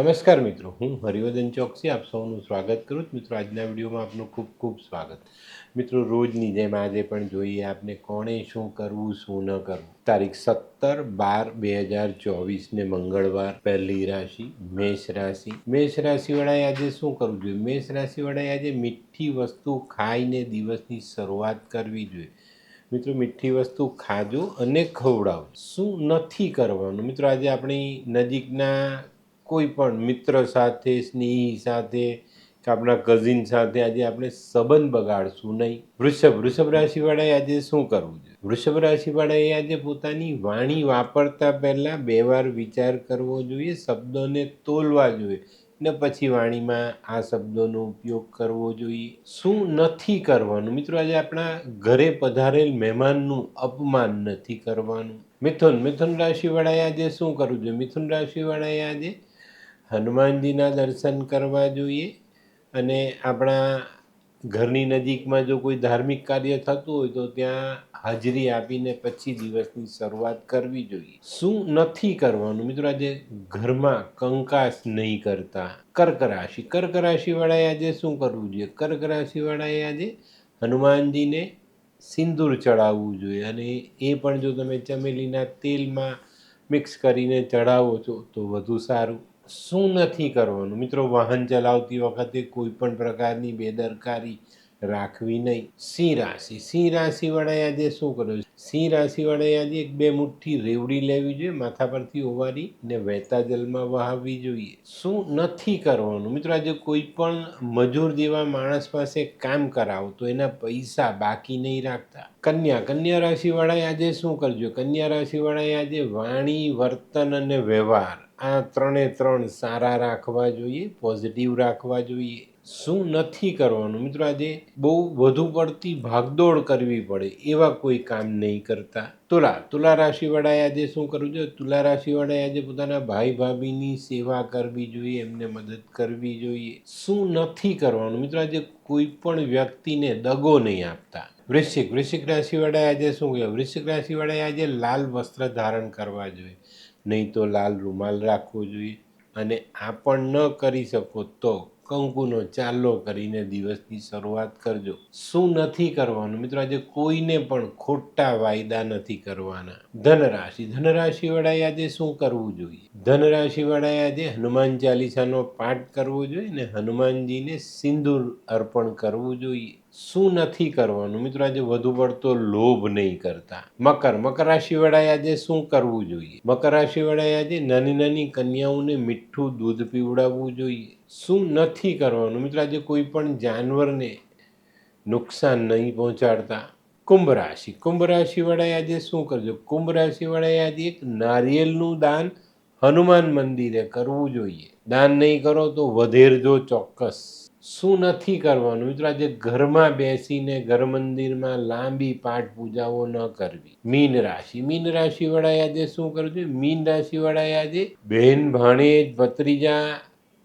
નમસ્કાર મિત્રો, હું હરિવર્ધન ચોકસી, આપ સૌનું સ્વાગત કરું છું. મિત્રો, આજના વિડીયોમાં આપનું ખૂબ ખૂબ સ્વાગત. મિત્રો, રોજની જેમ આજે પણ જોઈએ આપને કોણે શું કરવું, શું ન કરવું. તારીખ સત્તર બાર બે હજાર ચોવીસને મંગળવાર પહેલી રાશિ, મેષ રાશિ. મેષ રાશિવાળાએ આજે શું કરવું જોઈએ? મેષ રાશિવાળાએ આજે મીઠી વસ્તુ ખાઈને દિવસની શરૂઆત કરવી જોઈએ. મિત્રો, મીઠી વસ્તુ ખાજો અને ખવડાવો. શું નથી કરવાનું? મિત્રો, આજે આપણી નજીકના કોઈ પણ મિત્ર સાથે, સ્નેહી સાથે કે આપણા કઝિન સાથે આજે આપણે સંબંધ બગાડશું નહીં. વૃષભ વૃષભ રાશિવાળાએ આજે શું કરવું છે? વૃષભ રાશિવાળાએ આજે પોતાની વાણી વાપરતા પહેલાં બે વાર વિચાર કરવો જોઈએ, શબ્દોને તોલવા જોઈએ ને પછી વાણીમાં આ શબ્દોનો ઉપયોગ કરવો જોઈએ. શું નથી કરવાનું? મિત્રો, આજે આપણા ઘરે પધારેલ મહેમાનનું અપમાન નથી કરવાનું. મિથુન મિથુન રાશિવાળાએ આજે શું કરવું જોઈએ? મિથુન રાશિવાળાએ આજે હનુમાનજીના દર્શન કરવા જોઈએ અને આપણા ઘરની નજીકમાં જો કોઈ ધાર્મિક કાર્ય થતું હોય તો ત્યાં હાજરી આપીને પછી દિવસની શરૂઆત કરવી જોઈએ. શું નથી કરવાનું? મિત્રો, આજે ઘરમાં કંકાસ નહીં કરતા. કર્ક રાશિ કર્ક રાશિવાળાએ આજે શું કરવું જોઈએ? કર્ક રાશિવાળાએ આજે હનુમાનજીને સિંદૂર ચડાવવું જોઈએ અને એ પણ જો તમે ચમેલીના તેલમાં મિક્સ કરીને ચડાવો છો તો વધુ સારું. શું નથી કરવાનું? મિત્રો, વાહન ચલાવતી વખતે કોઈ પણ પ્રકારની બેદરકારી રાખવી નહીં. સિંહ રાશિ. સિંહ રાશિવાળાએ આજે શું કરવું સિંહ રાશિવાળાએ આજે એક બે મુઠ્ઠી રેવડી લેવી જોઈએ, માથા પરથી ઓવારી ને વહેતા જલમાં વહાવવી જોઈએ. શું નથી કરવાનું? મિત્રો, આજે કોઈ પણ મજૂર જેવા માણસ પાસે કામ કરાવો તો એના પૈસા બાકી નહીં રાખતા. કન્યા કન્યા રાશિવાળાએ આજે શું કરજો? કન્યા રાશિવાળાએ આજે વાણી, વર્તન અને વ્યવહાર, આ ત્રણે ત્રણ સારા રાખવા જોઈએ પોઝિટિવ રાખવા જોઈએ. શું નથી કરવાનું? મિત્રો, આજે બહુ વધુ પડતી ભાગદોડ કરવી પડે એવા કોઈ કામ નહીં કરતા. તુલા તુલા રાશિવાળાએ આજે શું કરવું જોઈએ તુલા રાશિવાળાએ આજે પોતાના ભાઈ ભાભીની સેવા કરવી જોઈએ, એમને મદદ કરવી જોઈએ. શું નથી કરવાનું? મિત્રો, આજે કોઈ પણ વ્યક્તિને દગો નહીં આપતા. વૃશ્ચિક વૃશ્ચિક રાશિવાળાએ આજે શું કહ્યું વૃશ્ચિક રાશિવાળાએ આજે લાલ વસ્ત્ર ધારણ કરવા જોઈએ. નહીં તો લાલ રૂમાલ રાખવો જોઈએ. અને આ પણ ન કરી શકો તો કંકુનો ચાલો કરીને દિવસની શરૂઆત કરજો. શું નથી કરવાનું? મિત્રો, આજે કોઈને પણ ખોટા વાયદા નથી કરવાના. ધનરાશિ. ધનરાશિવાળાએ આજે શું કરવું જોઈએ? ધનરાશિવાળાએ આજે હનુમાન ચાલીસાનો પાઠ કરવો જોઈએ ને હનુમાનજીને સિંદૂર અર્પણ કરવું જોઈએ. શું નથી કરવાનું? મિત્રો, આજે વધુ પડતો લોભ નહીં કરતા. મકર. મકર રાશિવાળાએ આજે શું કરવું જોઈએ? મકર રાશિવાળાએ આજે નાની નાની કન્યાઓને મીઠું દૂધ પીવડાવવું જોઈએ. શું નથી કરવાનું? મિત્રો, આજે કોઈ પણ જાનવરને નુકસાન નહીં પહોંચાડતા કુંભ રાશિ કુંભ રાશિવાળાએ આજે શું કરજો? કુંભ રાશિવાળાએ આજે એક નારિયેલનું દાન હનુમાન મંદિરે કરવું જોઈએ. દાન નહીં કરો તો વધેરજો ચોક્કસ. શું નથી કરવાનું? મિત્રો, આજે ઘરમાં બેસીને ઘર મંદિરમાં લાંબી પાઠ પૂજાઓ ન કરવી. મીન રાશિ. મીન રાશિવાળાએ આજે શું કરવું જોઈએ મીન રાશિવાળાએ આજે બહેન ભાણેજ ભત્રીજા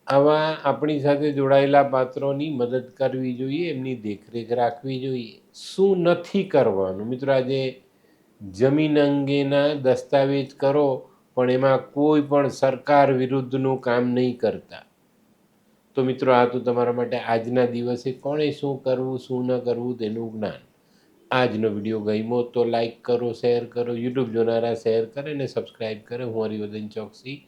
આવા આપણી સાથે જોડાયેલા પાત્રોની મદદ કરવી જોઈએ, એમની દેખરેખ રાખવી જોઈએ. શું નથી કરવાનું? મિત્રો, આજે જમીન અંગેના દસ્તાવેજ કરો, પણ એમાં કોઈ પણ સરકાર વિરુદ્ધનું કામ નહીં કરતા. તો મિત્રો, આ તો તમારા માટે આજના દિવસે કોણે શું કરવું, શું ન કરવું તેનું જ્ઞાન. આજનો વીડિયો ગમ્યો તો લાઈક કરો, શેર કરો, યુટ્યુબ જોનારા શેર કરે ને સબસ્ક્રાઈબ કરે. હું હરિવર્ધન ચોકસી